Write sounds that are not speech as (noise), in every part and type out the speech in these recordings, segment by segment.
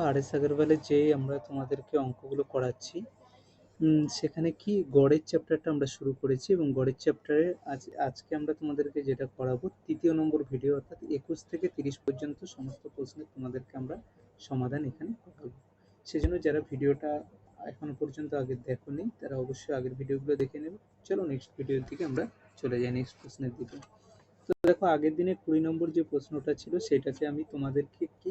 আর S আগরওয়ালের যে আমরা তোমাদেরকে অঙ্কগুলো করাচ্ছি সেখানে কি গড়ের চ্যাপ্টারটা আমরা শুরু করেছি এবং গড়ের চ্যাপ্টারে আজ, আজকে আমরা তোমাদেরকে যেটা করাবো, তৃতীয় নম্বর ভিডিও অর্থাৎ একুশ থেকে তিরিশ পর্যন্ত সমস্ত প্রশ্নের তোমাদেরকে আমরা সমাধান এখানে করাবো। সেজন্য যারা ভিডিওটা এখনও পর্যন্ত আগে দেখোনি, তারা অবশ্যই আগের ভিডিওগুলো দেখে নেবে। চলো নেক্সট ভিডিওর দিকে আমরা চলে যাই নেক্সট প্রশ্নের দিকে। তো দেখো আগের দিনে কুড়ি নম্বর যে প্রশ্নটা ছিল সেটাকে আমি তোমাদেরকে কি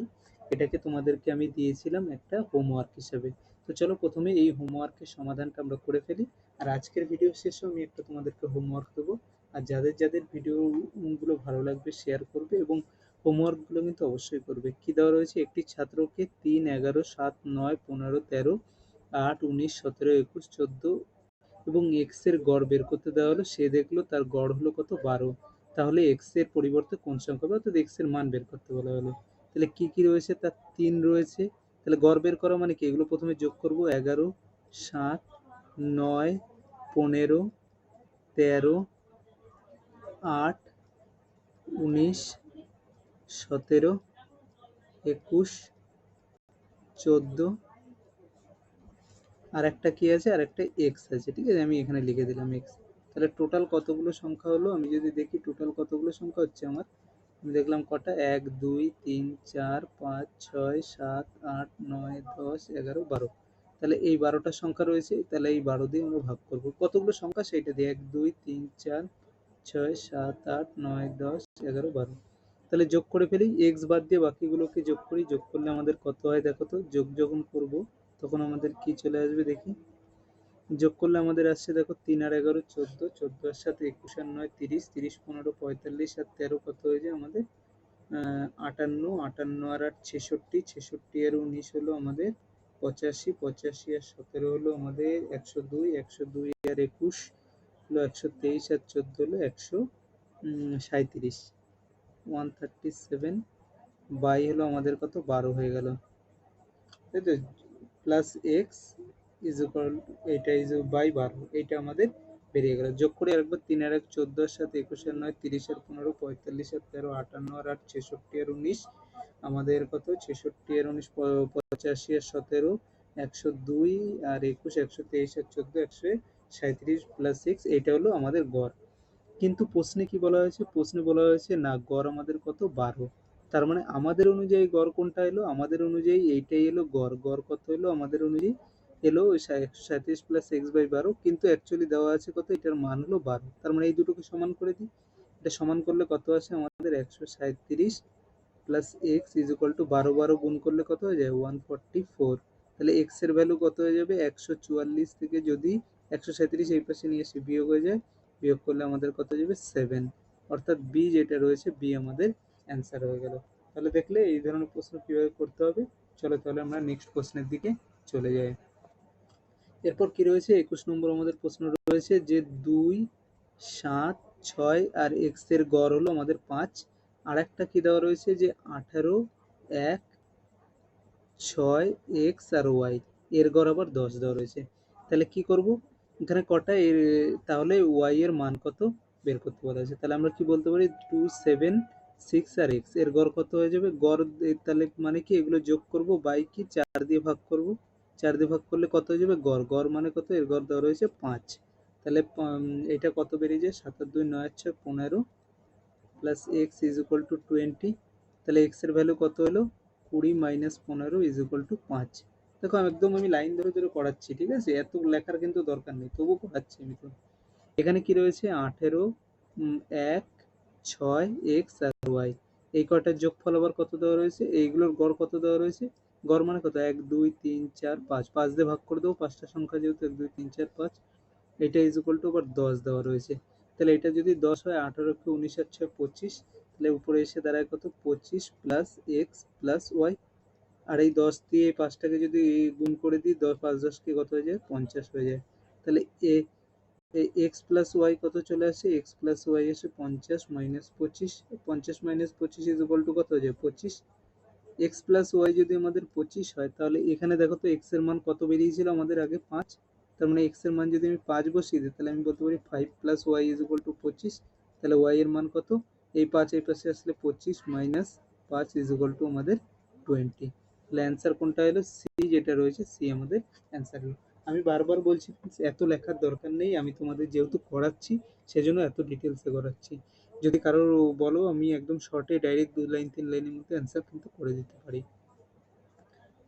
এটাকে তোমাদেরকে আমি দিয়েছিলাম একটা হোমওয়ার্ক হিসেবে। তো চলো প্রথমে এই হোমওয়ার্কের সমাধানটা আমরা করে ফেলি। আর আজকের ভিডিও শেষেও আমি একটা তোমাদেরকে হোমওয়ার্ক দেবো। আর যাদের যাদের ভিডিওগুলো ভালো লাগবে শেয়ার করবে এবং হোমওয়ার্কগুলো কিন্তু অবশ্যই করবে। কি দেওয়া রয়েছে? একটি ছাত্রকে তিন এগারো সাত নয় পনেরো তেরো আট উনিশ সতেরো একুশ চোদ্দ এবং এক্সের গড় বের করতে দেওয়া হলো। সে দেখল তার গড় হলো কত বারো। তাহলে এক্সের পরিবর্তে কোন সংখ্যা? হবে অর্থাৎ এক্সের মান বের করতে বলা হলো। তাহলে কি কি রয়েছে? তার তিন রয়েছে। তাহলে গড় বের করা মানে কি? এগুলো প্রথমে যোগ করব। এগারো, সাত, নয়, পনেরো, তেরো, আট, উনিশ, সতেরো, একুশ, চোদ্দ। আর একটা কি আছে? আর একটা এক্স আছে। ঠিক আছে? আমি এখানে লিখে দিলাম এক্স তাহলে টোটাল কতগুলো সংখ্যা হলো? আমি যদি দেখি টোটাল কতগুলো সংখ্যা হচ্ছে আমার? আমি দেখলাম কটা? এক, দুই, তিন, চার, পাঁচ, ছয়, সাত, আট, নয়, দশ, এগারো, বারো। তাহলে এই বারোটা সংখ্যা রয়েছে, তাহলে এই বারো দিয়ে আমরা ভাগ করব। কতগুলো সংখ্যা? সেইটা দিয়ে এক, দুই, তিন, চার, ছয়, সাত, আট, নয়, দশ, এগারো, বারো। তাহলে যোগ করে ফেলি এক্স বাদ দিয়ে বাকিগুলোকে যোগ করি। যোগ করলে আমাদের কত হয় দেখো তো? যোগ যখন করব, তখন আমাদের কি চলে আসবে দেখি। যোগ করলে আমাদের আসছে দেখো তিন আর এগারো, চোদ্দ চোদ্দ আর সাথে একুশ আর নয়, তিরিশ তিরিশ, পনেরো, পঁয়তাল্লিশ আর তেরো কত হয়ে যায় আমাদের আটান্ন আটান্ন আর আট, ছেষট্টি ছেষট্টি আর উনিশ হলো আমাদের পঁচাশি পঁচাশি আর সতেরো হলো আমাদের একশো দুই একশো দুই আর একুশ হলো একশো তেইশ আর চোদ্দ হলো একশো সাঁত্রিশ ওয়ান থার্টি সেভেন বাই হলো আমাদের কত? বারো হয়ে গেল। তাই তো প্লাস এক্স ইজ ইকুয়াল এটা ইজ বাই বারো এইটা আমাদের বেরিয়ে গেল। যোগ করে আরেকবার তিন আর এক চোদ্দোর সাথে একুশের নয়, তিরিশ আর পনেরো, পঁয়তাল্লিশ আর তেরো, আটান্ন আর আট, ছেষট্টি আর উনিশ। আমাদের কত? ছেষট্টি আর উনিশ পঁচাশি আর সতেরো, একশো দুই আর একুশ, একশো তেইশ আর চোদ্দ, একশো সাঁত্রিশ প্লাস সিক্স এইটা হলো আমাদের গড়। কিন্তু প্রশ্নে কি বলা হয়েছে? প্রশ্নে বলা হয়েছে, না, গড় আমাদের কত? বারো। তার মানে আমাদের অনুযায়ী গড় কোনটা এলো? আমাদের অনুযায়ী এইটাই এলো গড়। গড় কত এলো? আমাদের অনুযায়ী এলো, ওই সাঁত্রিশ প্লাস এক্স বাই বারো, কিন্তু অ্যাকচুয়ালি দেওয়া আছে কত? এটার মান হলো বারো। তার মানে এই দুটোকে সমান করে দিই। এটা সমান করলে কত আসে? আমাদের একশো সাঁত্রিশ plus X is equal to বারো বারো গুণ করলে কত হয়ে যায়? ওয়ান ফর্টি ফোর তাহলে এক্সের ভ্যালু কত হয়ে যাবে? একশো চুয়াল্লিশ থেকে যদি একশো সাঁত্রিশ এই পাশে নিয়ে এসে বিয়োগ হয়ে যায়, বিয়োগ করলে আমাদের কত যাবে? সেভেন অর্থাৎ বি যেটা রয়েছে বি আমাদের অ্যান্সার হয়ে গেল। তাহলে দেখলে এই ধরনের প্রশ্ন কীভাবে করতে হবে? চলো তাহলে আমরা নেক্সট প্রশ্নের দিকে চলে যাই। এরপর কি রয়েছে? একুশ নম্বর আমাদের প্রশ্ন রয়েছে যে দুই, সাত, ছয় আর এক্সের গড় হলো আমাদের পাঁচ। আর একটা কি দেওয়া রয়েছে যে আঠারো, এক, ছয় এক্স আর ওয়াই এর গড় আবার দশ দেওয়া রয়েছে। তাহলে কি করব? এখানে কটা এর, তাহলে ওয়াই এর মান কত বের করতে বলা হয়েছে। তাহলে আমরা কি বলতে পারি? টু, সেভেন, সিক্স আর এক্সের গড় কত হয়ে যাবে? গড় তাহলে মানে কি এগুলো যোগ করব? বাই কি? চার দিয়ে ভাগ করব? চার দিয়ে ভাগ করলে কত হয়ে যাবে? গড় গড় মানে কত? এর গড় দেওয়া রয়েছে পাঁচ। তাহলে এটা কত বেরিয়ে যায় সাত দুই নয় ছয় পনেরো plus X is equal to twenty তাহলে এক্সের ভ্যালু কত হলো? কুড়ি মাইনাস পনেরো ইজ ইকুয়াল টু পাঁচ। দেখো একদম আমি লাইন ধরে ধরে করাচ্ছি, ঠিক আছে? এত লেখার কিন্তু দরকার নেই তবু করাচ্ছি আমি তো। এখানে কি রয়েছে? আঠেরো এক, ছয় এক্স আর ওয়াই এই কটার যোগফল আবার কত দেওয়া রয়েছে? এইগুলোর গড় কত দেওয়া রয়েছে? গড় মানে কত? এক, দুই, তিন, চার, পাঁচ। পাঁচ দিয়ে ভাগ করে দেবো, পাঁচটা সংখ্যা যেহেতু এক, দুই, তিন, চার, পাঁচ, এটা ইজ ইকুয়াল টু আবার দশ দেওয়া রয়েছে। তাহলে এটা যদি দশ হয় আঠারোকে উনিশ আর ছয়, পঁচিশ, তাহলে উপরে এসে দাঁড়ায় কত? পঁচিশ প্লাস এক্স প্লাস ওয়াই আর এই দশ দিয়ে এই পাঁচটাকে যদি গুণ করে দিই, দশ, পাঁচ দশকে কত হয়ে যায়? পঞ্চাশ হয়ে যায়। তাহলে এ এক্স প্লাস ওয়াই কত চলে আসে? এক্স প্লাস ওয়াই এসে পঞ্চাশ মাইনাস পঁচিশ, পঞ্চাশ মাইনাস পঁচিশ ইজ ইকুয়াল টু কত হয়ে যায়? পঁচিশ। এক্স প্লাস ওয়াই যদি আমাদের পঁচিশ হয়, তাহলে এখানে দেখো তো এক্সের মান কত বেরিয়েছিল আমাদের আগে পাঁচ? তার মানে এক্সের মান যদি আমি পাঁচ বসিয়ে দিই, তাহলে আমি বলতে পারি five plus Y is equal to পঁচিশ। তাহলে ওয়াই এর মান কত? এই পাঁচ, এই পাশে আসলে পঁচিশ মাইনাস পাঁচ ইজ ইকুয়াল টু আমাদের টোয়েন্টি তাহলে অ্যান্সার কোনটা এলো? সি যেটা রয়েছে সি আমাদের অ্যান্সার হলো আমি বারবার বলছি এত লেখার দরকার নেই, আমি তোমাদের যেহেতু করাচ্ছি, সেজন্য এত ডিটেলসে করাচ্ছি। যদি কারোর বলো, আমি একদম শর্টে ডাইরেক্ট দু লাইন তিন লাইনের মধ্যে অ্যান্সার কিন্তু করে দিতে পারি।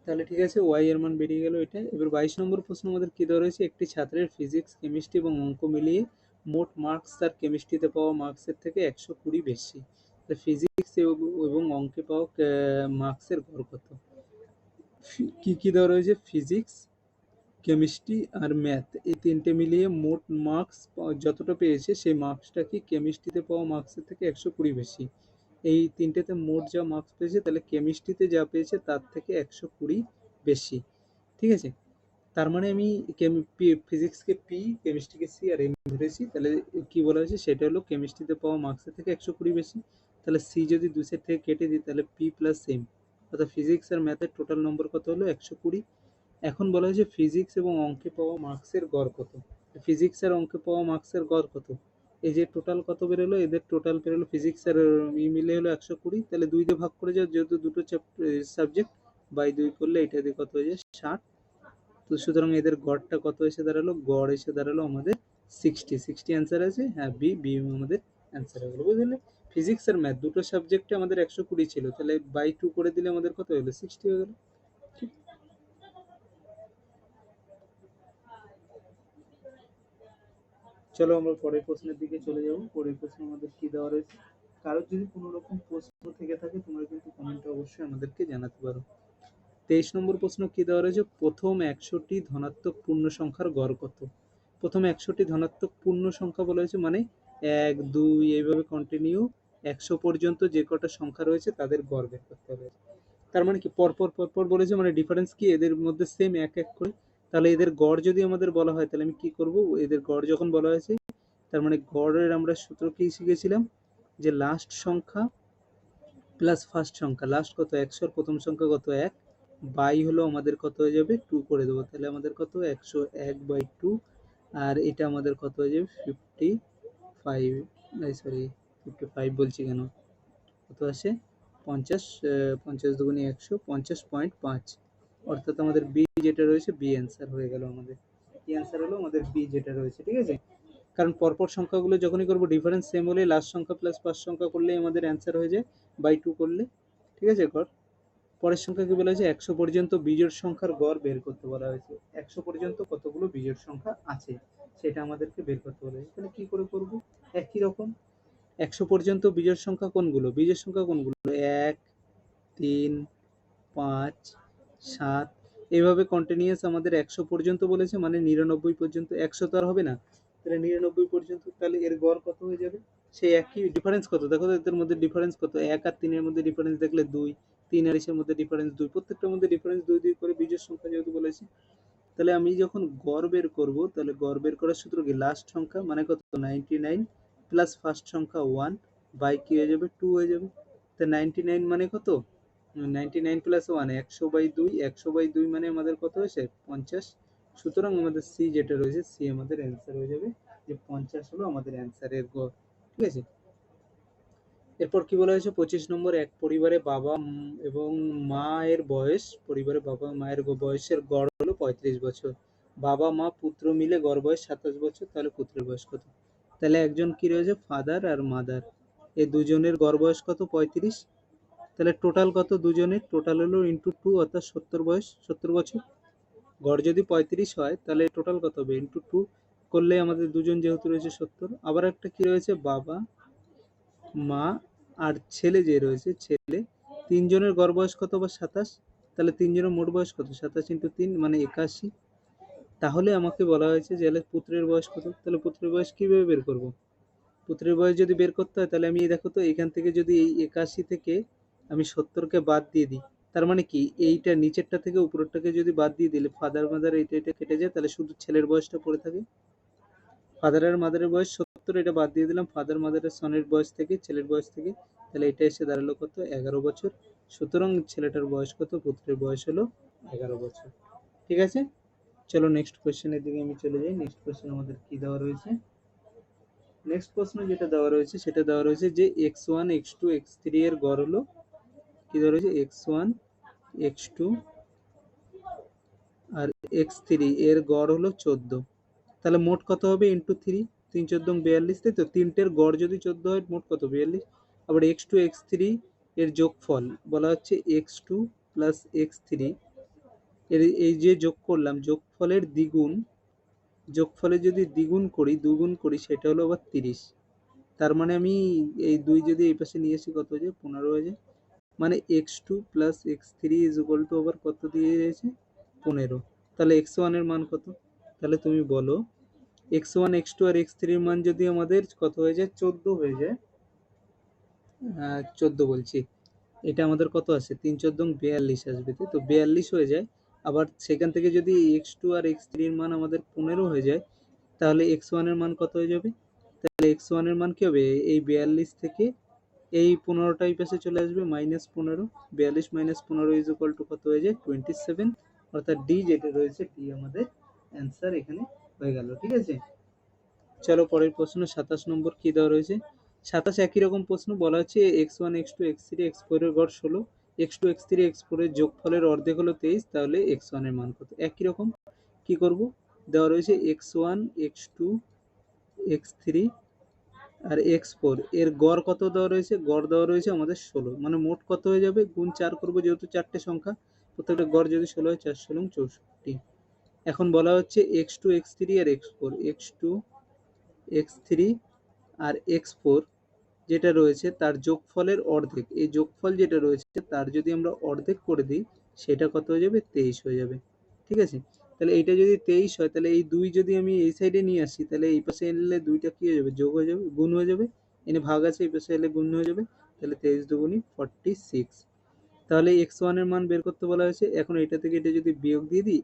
তাহলে ঠিক আছে ওয়াই এর মান বেরিয়ে গেল এটা এবার বাইশ নম্বর প্রশ্ন আমাদের কী দেওয়া রয়েছে? একটি ছাত্রের ফিজিক্স কেমিস্ট্রি এবং অঙ্ক মিলিয়ে মোট মার্কস তার কেমিস্ট্রিতে পাওয়া মার্কসের থেকে একশো কুড়ি বেশি। ফিজিক্স এবং অঙ্কে পাওয়া মার্কসের গড় কত? কী কী দেওয়া রয়েছে? ফিজিক্স কেমিস্ট্রি আর ম্যাথ। এই তিনটে মিলিয়ে মোট মার্কস যতটা পেয়েছে, সেই মার্কসটা কি কেমিস্ট্রিতে পাওয়া মার্কসের থেকে একশো কুড়ি বেশি? এই তিনটেতে মোট যা মার্কস পেয়েছে, তাহলে কেমিস্ট্রিতে যা পেয়েছে, তার থেকে একশো কুড়ি বেশি। ঠিক আছে? তার মানে আমি ফিজিক্সকে পি কেমিস্ট্রিকে সি আর এম ধরেছি। তাহলে কি বলা হয়েছে? সেটা হলো কেমিস্ট্রিতে পাওয়া মার্কসের থেকে একশো কুড়ি বেশি। তাহলে সি যদি দু সেট থেকে কেটে দিই, তাহলে পি প্লাস এম অর্থাৎ ফিজিক্স আর ম্যাথের টোটাল নম্বর কত হলো? একশো কুড়ি। এখন বলা হয়েছে ফিজিক্স এবং অঙ্কে পাওয়া মার্কসের গড় কত? ফিজিক্স আর অঙ্কে পাওয়া মার্কসের গড় কত? এই যে টোটাল কত বেরোলো? এদের টোটাল বেরোলো ফিজিক্স আর ই মিলে হলো একশো কুড়ি। তাহলে দুই দিয়ে ভাগ করে যাও, যেহেতু দুটো চ্যাপ্টার সাবজেক্ট বাই দুই করলে এটা দিয়ে কত হয়ে যায়? ষাট। তো সুতরাং এদের গড়টা কত এসে দাঁড়াল? গড় এসে দাঁড়াল আমাদের সিক্সটি সিক্সটি অ্যান্সার আছে? হ্যাঁ বি বি আমাদের অ্যান্সার হয়ে গেলো বুঝলে? ফিজিক্স আর ম্যাথ দুটো সাবজেক্টে আমাদের একশো কুড়ি ছিল। তাহলে বাই টু করে দিলে আমাদের কত হলো সিক্সটি হয়ে গেল। চলো আমরা পরের প্রশ্নের দিকে চলে যাব। পরের প্রশ্ন আমাদের কি দেওয়া রয়েছে? কারোর যদি কোনো রকম প্রশ্ন থেকে থাকে, তোমরা কিন্তু কমেন্টে অবশ্যই আমাদেরকে জানাতে পারো। তেইশ নম্বর প্রশ্ন কি দেওয়া রয়েছে? প্রথম একশোটি ধনাত্মক পূর্ণ সংখ্যার গড় কত? প্রথম একশোটি ধনাত্মক পূর্ণ সংখ্যা বলা হয়েছে মানে এক, দুই, এইভাবে কন্টিনিউ একশো পর্যন্ত যে কটা সংখ্যা রয়েছে, তাদের গড় বের করতে হবে। তার মানে কি? পরপর পরপর বলেছে মানে ডিফারেন্স কি? এদের মধ্যে সেম এক এক করে তাহলে এদের গড় যদি আমাদের বলা হয়, তাহলে আমি কি করব? এদের গড় যখন বলা হয়েছে, তার মানে গড়ের আমরা সূত্র কি শিখেছিলাম? যে লাস্ট সংখ্যা প্লাস ফার্স্ট সংখ্যা লাস্ট কত? একশোর প্রথম সংখ্যা কত? এক। বাই হলো আমাদের কত হয়ে যাবে? টু করে দেবো। তাহলে আমাদের কত? একশো এক বাই টু আর এটা আমাদের কত হয়ে যাবে? Fifty five sorry fifty five বলছি কেন? কত আসে? পঞ্চাশ পঞ্চাশ দুগুণি একশো, পঞ্চাশ পয়েন্ট পাঁচ। অর্থাৎ আমাদের বি যেটা রয়েছে বি অ্যান্সার হয়ে গেল আমাদের। কি অ্যান্সার হলো আমাদের বি যেটা রয়েছে, ঠিক আছে? কারণ পরপর সংখ্যাগুলো যখনই করব ডিফারেন্স সেম হলে লাস্ট সংখ্যা প্লাস ফার্স্ট সংখ্যা করলেই আমাদের অ্যান্সার হয়ে যায় বাই টু করলে, ঠিক আছে? কর পরের সংখ্যা কি বলা হয়েছে একশো পর্যন্ত বিজোড় সংখ্যার গড় বের করতে বলা হয়েছে। একশো পর্যন্ত কতগুলো বিজোড় সংখ্যা আছে, সেটা আমাদেরকে বের করতে বলা হয়েছে। তাহলে কী করে করব? একই রকম। একশো পর্যন্ত বিজোড় সংখ্যা কোনগুলো? বিজোড় সংখ্যা কোনগুলো? এক, তিন, পাঁচ সাত। এইভাবে কন্টিনিউয়াস আমাদের একশো পর্যন্ত বলেছে মানে নিরানব্বই পর্যন্ত। একশো তো আর হবে না। তাহলে নিরানব্বই পর্যন্ত, তাহলে এর গড় কত হয়ে যাবে? সেই একই ডিফারেন্স কত? দেখো তো এদের মধ্যে ডিফারেন্স কত? এক আর তিনের মধ্যে ডিফারেন্স দেখলে দুই, তিন আর এসের মধ্যে ডিফারেন্স দুই। প্রত্যেকটার মধ্যে ডিফারেন্স দুই দুই করে বীজের সংখ্যা যেহেতু বলেছি, তাহলে আমি যখন গড় বের করব, তাহলে গড় বের করার সূত্র কি? লাস্ট সংখ্যা মানে কত? নাইনটি নাইন প্লাস ফার্স্ট সংখ্যা ওয়ান বাই কি হয়ে যাবে? টু হয়ে যাবে। তা নাইনটি নাইন মানে কত? নাইনটি নাইন প্লাস ওয়ান একশো বাই দুই, একশো বাই দুই মানে আমাদের কত হয়েছে? পঞ্চাশ। সুতরাং আমাদের সি যেটা রয়েছে সি আমাদের অ্যান্সার হয়ে যাবে যে পঞ্চাশ হলো আমাদের অ্যান্সারের গড়, ঠিক আছে? এরপর কি বলা হয়েছে? পঁচিশ নম্বর, এক পরিবারে বাবা এবং মায়ের বয়স, পরিবারে বাবা মায়ের বয়সের গড় হলো পঁয়ত্রিশ বছর। বাবা, মা, পুত্র মিলে গড় বয়স সাতাশ বছর, তাহলে পুত্রের বয়স কত? তাহলে একজন কি রয়েছে? ফাদার আর মাদার এই দুজনের গড় বয়স কত? পঁয়ত্রিশ। তাহলে টোটাল কত দুজনের? টোটাল হলো ইন্টু টু অর্থাৎ সত্তর বয়স, সত্তর বছর। গড় যদি পঁয়ত্রিশ হয়, তাহলে টোটাল কত হবে? ইন্টু টু করলে আমাদের দুজন যেহেতু রয়েছে সত্তর। আবার একটা কি রয়েছে? বাবা, মা আর ছেলে যে রয়েছে, ছেলে। তিনজনের গড় বয়স কত বা সাতাশ? তাহলে তিনজনের মোট বয়স কত? সাতাশ ইন্টু তিন মানে একাশি। তাহলে আমাকে বলা হয়েছে যে পুত্রের বয়স কত? তাহলে পুত্রের বয়স কীভাবে বের করব? পুত্রের বয়স যদি বের করতে হয়, তাহলে আমি দেখো তো, এখান থেকে যদি এই একাশি থেকে আমি সত্তরকে বাদ দিয়ে দিই। তার মানে কি? এইটা নিচেরটা থেকে উপরেরটাকে যদি বাদ দিয়ে দিলে ফাদার মাদার এইটা এটা কেটে যায়, তাহলে শুধু ছেলের বয়সটা পড়ে থাকে। ফাদার আর মাদারের বয়স সত্তর, এটা বাদ দিয়ে দিলাম। ফাদার মাদারের সনের বয়স থেকে, ছেলের বয়স থেকে, তাহলে এটা এসে দাঁড়াল কত? এগারো বছর। সুতরাং ছেলেটার বয়স কত? পুত্রের বয়স হলো এগারো বছর। ঠিক আছে? চলো নেক্সট কোয়েশ্চেনের দিকে আমি চলে যাই। নেক্সট কোয়েশ্চেন আমাদের কি দেওয়া রয়েছে? নেক্সট প্রশ্ন যেটা দেওয়া রয়েছে, সেটা দেওয়া রয়েছে যে X one X two X three এর গড় হলো কি দেওয়া রয়েছে এক্স ওয়ান এক্স টু আর এক্স থ্রি এর গড় হলো চোদ্দ। তাহলে মোট কত হবে ইন্টু থ্রি তিন চোদ্দ বিয়াল্লিশ, তাই তো? তিনটের গড় যদি চোদ্দ হয়, মোট কত? বিয়াল্লিশ। আবার এক্স টু এক্স থ্রি এর যোগফল বলা হচ্ছে X two plus X three এর এই যে যোগ করলাম, যোগফলের দ্বিগুণ, যোগফলে যদি দ্বিগুণ করি, দুগুণ করি, সেটা হলো আবার তিরিশ। তার মানে আমি এই দুই যদি এই পাশে নিয়ে আসি, কত হয়ে যায় পনেরো হয়ে যায় মানে x two plus x three is equal to আবার কত দিয়ে দিয়েছে? পনেরো। তাহলে এক্স ওয়ানের মান কত? তাহলে তুমি বলো এক্স ওয়ান এক্স টু আর এক্স থ্রির মান যদি আমাদের কত হয়ে যায়? চোদ্দ হয়ে যায়। চোদ্দ বলছি। এটা আমাদের কত আসে? তিন চোদ্দ বিয়াল্লিশ আসবে তো? বিয়াল্লিশ হয়ে যায়। আবার সেখান থেকে যদি এক্স টু আর এক্স থ্রির মান আমাদের পনেরো হয়ে যায়, তাহলে এক্স ওয়ানের মান কত হয়ে যাবে? তাহলে এক্স ওয়ানের মান কী হবে? এই বিয়াল্লিশ থেকে এই পনেরোটাই পাশে চলে আসবে মাইনাস পনেরো, বিয়াল্লিশ মাইনাস পনেরো ইজ ইকুয়াল টু কত হয়ে যায়? টোয়েন্টি সেভেন অর্থাৎ ডি যেটা রয়েছে ডি আমাদের অ্যান্সার এখানে হয়ে গেল, ঠিক আছে? চলো পরের প্রশ্ন, সাতাশ নম্বর কী দেওয়া রয়েছে? সাতাশ একই রকম প্রশ্ন বলা হচ্ছে x one x two x three x ফোরের গড় ষোলো x two x three x ফোরের যোগফলের অর্ধেক হলো তেইশ, তাহলে এক্স ওয়ানের মান কত? একই রকম, কি করব? দেওয়া রয়েছে x one x two x three আর এক্স ফোর। এর গড় কত দেওয়া রয়েছে? গড় দেওয়া রয়েছে আমাদের ষোলো। মানে মোট কত হয়ে যাবে? গুণ চার করব যেহেতু চারটে সংখ্যা, প্রত্যেকটা গড় যদি ষোলো হয় চার ষোলো চৌষট্টি। এখন বলা হচ্ছে এক্স টু এক্স থ্রি আর x four. X two x three আর এক্স ফোর যেটা রয়েছে তার যোগফলের অর্ধেক। এই যোগফল যেটা রয়েছে তার যদি আমরা অর্ধেক করে দিই, সেটা কত হয়ে যাবে? তেইশ হয়ে যাবে। ঠিক আছে? তাহলে এইটা যদি তেইশ হয়, তাহলে এই দুই যদি আমি এই সাইডে নিয়ে আসি, তাহলে এই পাশে এনলে দুইটা কি হয়ে যাবে? যোগ হয়ে যাবে? গুণ হয়ে যাবে? এনে ভাগ আছে, এই পাশে এলে গুণ হয়ে যাবে? তাহলে তেইশ দুগুণি ফর্টি সিক্স তাহলে এক্স ওয়ানের মান বের করতে বলা হয়েছে। এখন এটা থেকে এটা যদি বিয়োগ দিয়ে দিই,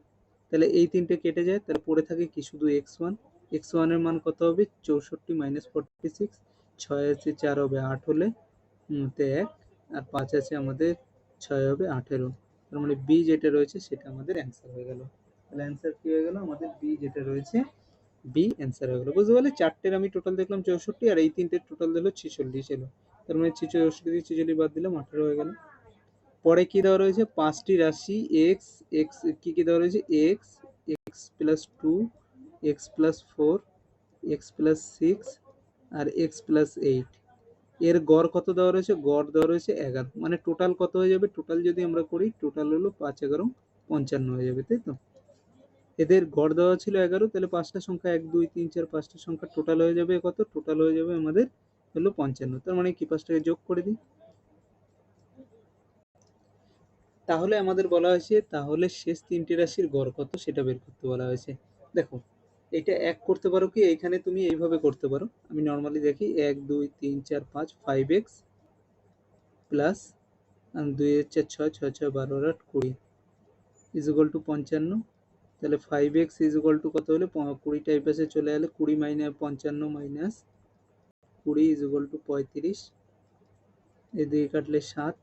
তাহলে এই তিনটে কেটে যায়। তাহলে পড়ে থাকে কি? শুধু এক্স ওয়ান এক্স ওয়ানের মান কত হবে? চৌষট্টি মাইনাস ফর্টি সিক্স ছয় আছে, চার হবে, আট হলে তে এক। আর পাঁচ আছে আমাদের, ছয় হবে, আঠেরো। তার মানে বি যেটা রয়েছে, সেটা আমাদের অ্যান্সার হয়ে গেল। তাহলে অ্যান্সার কি হয়ে গেল? আমাদের বি যেটা রয়েছে বি অ্যান্সার হয়ে গেল। বুঝতে পারলে চারটের আমি টোটাল দেখলাম চৌষট্টি, আর এই তিনটের টোটাল দিল ছিচল্লিশ এলো। তার মানে চৌষট্টি দিয়ে ছিচল্লিশ বাদ দিলাম, আঠেরো হয়ে গেল। পরে কি দেওয়া রয়েছে? পাঁচটি রাশি এক্স এক্স কি কি দেওয়া রয়েছে? X x plus two x plus four x plus six আর এক্স প্লাস এইট এর গড় কত দেওয়া রয়েছে? গড় দেওয়া রয়েছে এগারো। মানে টোটাল কত হয়ে যাবে? টোটাল যদি আমরা করি টোটাল হলো পাঁচ এগারো, পঞ্চান্ন হয়ে যাবে, তাই তো? এদের গড় দেওয়া ছিল এগারো, তাহলে পাঁচটা সংখ্যা এক, দুই, তিন, চার, পাঁচটা সংখ্যা টোটাল হয়ে যাবে কত? টোটাল হয়ে যাবে আমাদের হলো পঞ্চান্ন। তার মানে কি? পাঁচটাকে যোগ করে দিই। তাহলে আমাদের বলা হয়েছে, তাহলে শেষ তিনটি রাশির গড় কত সেটা বের করতে বলা হয়েছে। দেখো, এটা এক করতে পারো কি? এখানে তুমি এইভাবে করতে পারো। আমি নর্মালি দেখি এক, দুই, তিন, চার, পাঁচ ফাইভ এক্স প্লাস দুই, চার, ছয় ছয় ছয়, বারো, আট, কুড়ি ইজ ইকুয়াল টু পঞ্চান্ন। তাহলে five x is equal to কত হলে? কুড়ি টাইপেসে চলে এলে কুড়ি মাইনাস পঞ্চান্ন মাইনাস কুড়ি ইজ ইকুয়াল টু পঁয়ত্রিশ। এদিকে কাটলে সাত।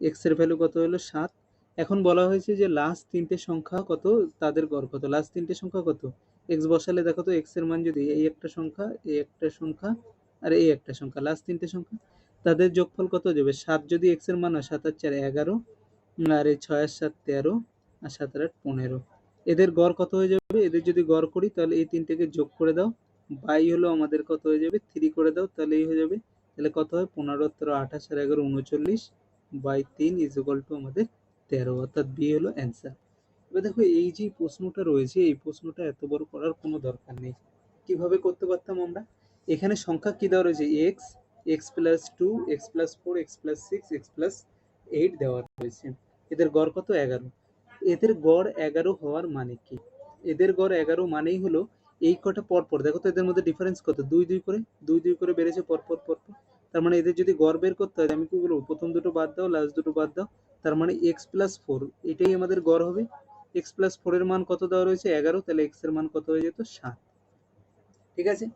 এক্সের ভ্যালু কত হলো? সাত। এখন বলা হয়েছে যে লাস্ট তিনটে সংখ্যা কত? তাদের গড় কত? লাস্ট তিনটে সংখ্যা কত? এক্স বসালে দেখো তো এক্সের মান যদি এই একটা সংখ্যা, এই একটা সংখ্যা, আর এই একটা সংখ্যা লাস্ট তিনটে সংখ্যা, তাদের যোগফল কত যাবে? সাত যদি এক্সের মান হয়, সাত আর চার এগারো, আর এই ছয় আর সাত তেরো, আর সাত আর আট পনেরো। এদের গড় কত হয়ে যাবে? এদের যদি গড় করি, তাহলে এই তিনটেকে যোগ করে দাও। বাই হলো আমাদের কত হয়ে যাবে? থ্রি করে দাও, তাহলে এই হয়ে যাবে। তাহলে কত হয়? পনেরো তেরো আঠাশ আর এগারো, উনচল্লিশ বাই তিন ইজ টু আমাদের তেরো। অর্থাৎ বি হলো অ্যান্সার এবার দেখো, এই যে প্রশ্নটা রয়েছে, এই প্রশ্নটা এত বড় করার কোনো দরকার নেই। কীভাবে করতে পারতাম আমরা? এখানে সংখ্যা কি দেওয়া রয়েছে? X x plus two x plus four x plus six x plus eight দেওয়া রয়েছে। এদের গড় কত? এগারো। এদের গড় এগারো হওয়ার মানে কি? এদের গড় এগারো মানেই হলো এই কটা পরপর। দেখো তো এদের মধ্যে ডিফারেন্স কত? দুই দুই করে, দুই দুই করে বেড়েছে পরপর পরপর। তার মানে এদের যদি গড় বের করতে হয় আমি কি বলব? প্রথম দুটো বাদ দাও লাস্ট দুটো বাদ দাও। তার মানে এক্স প্লাস ফোর এটাই আমাদের গড় হবে। এক্স প্লাস ফোরের মান কত দেওয়া রয়েছে? এগারো, তাহলে এক্সের মান কত হয়ে যেত? সাত। ঠিক আছে?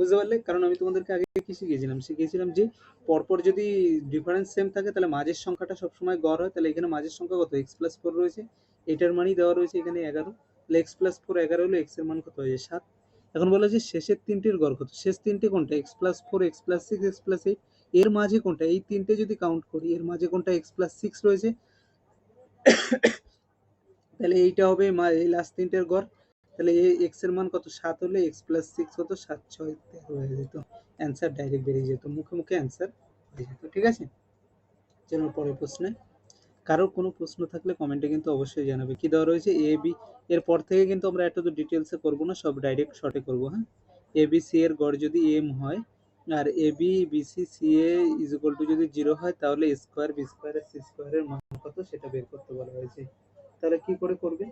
বুঝতে পারলে? কারণ আমি তোমাদেরকে আগে কি শিখিয়েছিলাম? শিখিয়েছিলাম যে পরপর যদি ডিফারেন্স সেম থাকে, তাহলে মাঝের সংখ্যাটা সবসময় গড় হয়। তাহলে এখানে মাঝের সংখ্যা কত? এক্স প্লাস ফোর রয়েছে। এটার মানই দেওয়া রয়েছে এখানে এগারো। তাহলে এক্স প্লাস ফোর এগারো হলে এক্সের মান কত হয়েছে সাত। এখন বলা যে শেষের তিনটির গড় কত? শেষ তিনটে কোনটা? X plus four x plus six x plus eight এর মাঝে কোনটা? এই তিনটে যদি কাউন্ট করি, এর মাঝে কোনটা এক্স প্লাস সিক্স রয়েছে? (coughs) তাহলে এইটা হবে এই লাস্ট তিনটের গড়। তাহলে এই এক্সের মান কত? সাত হলে এক্স প্লাস সিক্স কত? সাত, ছয়, তেরো হয়ে যেত। অ্যান্সার ডাইরেক্ট বেরিয়ে যেত। মুখে মুখে অ্যান্সার হয়ে যেত। ঠিক আছে? চলো পরের প্রশ্নে কারোর কোনো প্রশ্ন থাকলে কমেন্টে কিন্তু অবশ্যই জানাবে। কি দেওয়া রয়েছে? এ বি এর পর থেকে কিন্তু আমরা এত তো ডিটেলসে করব না, সব ডাইরেক্ট শর্টে করব হ্যাঁ? এ বি সি এর গড় যদি এম হয়, আর a b b c c a is equal to যদি জিরো হয়, তাহলে স্কোয়ার বি স্কোয়ারের সি স্কোয়ারের মান কত? সেটা বের করতে বলা হয়েছে। তাহলে কি করে করবে?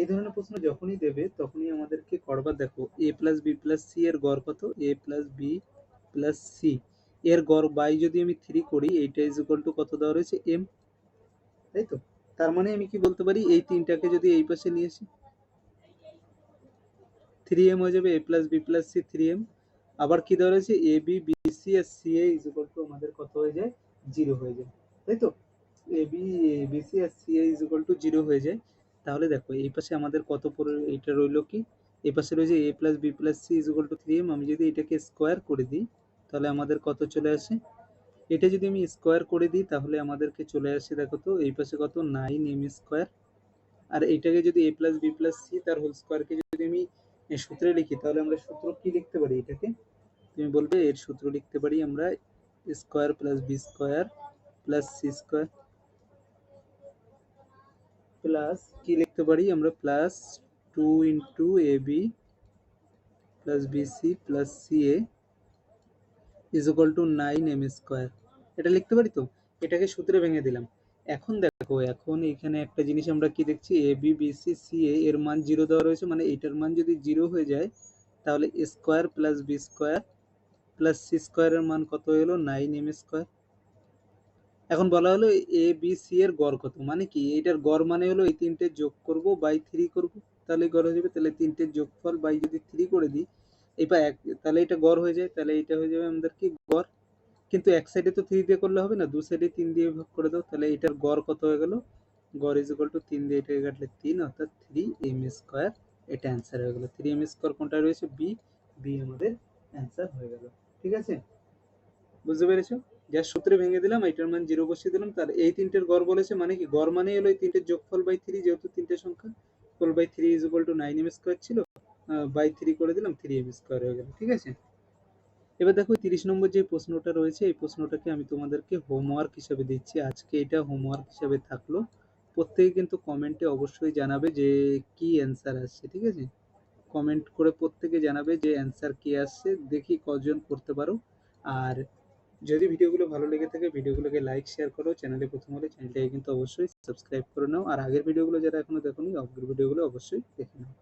এই ধরনের প্রশ্ন যখনই দেবে, তখনই আমাদেরকে করবার দেখো a plus b plus c এর গড় কত? A plus b plus c এর গড় বাই যদি আমি থ্রি করি, এইটা ইজ ইকুয়াল টু কত দেওয়া রয়েছে? এম তাই তো? তার মানে আমি কি বলতে পারি, এই তিনটাকে যদি এই পাশে নিয়ে আসি থ্রি এম হয়ে যাবে a plus b plus c three m আবার কি দেওয়া রয়েছে? A b b c R c a is equal to আমাদের কত হয়ে যায়? জিরো হয়ে যায়। তাই তো? A b b c R c a is equal to zero হয়ে যায়। তাহলে দেখো, এই পাশে আমাদের কত পড়ে এটা রইল কি? এই পাশে রয়েছে a plus b plus c is equal to three m আমি যদি এটাকে স্কোয়ার করে দিই, তাহলে আমাদের কত চলে আসে? এটা যদি আমি স্কোয়ার করে দিই, তাহলে আমাদেরকে চলে আসে দেখো তো, এই পাশে কত? নাইন এম স্কোয়ার আর এইটাকে যদি a plus b plus c তার হোল স্কোয়ারকে যদি আমি সূত্রে লিখি, তাহলে আমরা সূত্র কি লিখতে পারি এটাকে? তুমি বলবে এর সূত্র লিখতে পারি আমরা square plus b square plus c square plus কি লিখতে পারি? আমরা plus two into a b plus b c plus c a is equal to nine m square এটা লিখতে পারি তো? এটাকে সূত্রে ভেঙে দিলাম। এখন দেখো, এখন এখানে একটা জিনিস আমরা কি দেখছি? A b b c a এর মান জিরো দেওয়া রয়েছে মানে এটার মান যদি জিরো হয়ে যায়, তাহলে square plus b square plus c স্কোয়ারের মান কত গেলো নাইন এম স্কোয়ার এখন বলা হলো এ বি সি এর গড় কত? মানে কি? এটার গড় মানে হলো এই তিনটে যোগ করব বাই থ্রি করব। তাহলে গড় হয়ে যাবে, তাহলে তিনটের যোগফল বাই যদি থ্রি করে দিই এবার এক, তাহলে এটা গড় হয়ে যায়, তাহলে এটা হয়ে যাবে আমাদের কি? গড়। কিন্তু এক সাইডে তো থ্রি দিয়ে করলে হবে না, দু সাইডে তিন দিয়ে ভাগ করে দাও, তাহলে এটার গড় কত হয়ে গেল? গড় ইজ ইকুয়াল টু তিন দিয়ে এটাকে কাটলে তিন, অর্থাৎ থ্রি এম স্কোয়ার এটা অ্যান্সার হয়ে গেল। থ্রি এম স্কোয়ার কোনটা রয়েছে? বি বি আমাদের অ্যান্সার হয়ে গেল। ঠিক আছে? বুঝতে পেরেছ? যা সূত্রে ভেঙে দিলাম, এটার মান জিরো বসিয়ে দিলাম। তার এই তিনটের গড় বলেছে মানে কি? গড় মানে হলো এই তিনটের যোগফল বাই থ্রি যেহেতু তিনটে সংখ্যা ফল by three is equal to nine m square ছিল বাই থ্রি করে দিলাম থ্রি এম স্কোয়ার হয়ে গেল, ঠিক আছে? এবার দেখো তিরিশ নম্বর যে প্রশ্নটা রয়েছে, এই প্রশ্নটাকে আমি তোমাদেরকে হোমওয়ার্ক হিসাবে দিচ্ছি। আজকে এটা হোমওয়ার্ক হিসাবে থাকল। প্রত্যেকে কিন্তু কমেন্টে অবশ্যই জানাবে যে কি অ্যান্সার আসছে, ঠিক আছে? কমেন্ট করে প্রত্যেকে জানাবে যে অ্যান্সার কি আসছে, দেখি কজন করতে পারো। আর যদি ভিডিওগুলো ভালো লেগে থাকে, ভিডিওগুলোকে লাইক শেয়ার করো। চ্যানেলে প্রথম হলে চ্যানেলটাকে কিন্তু অবশ্যই সাবস্ক্রাইব করে নাও। আর আগের ভিডিওগুলো যারা এখনও দেখোনি, আগের ভিডিওগুলো অবশ্যই দেখে নাও।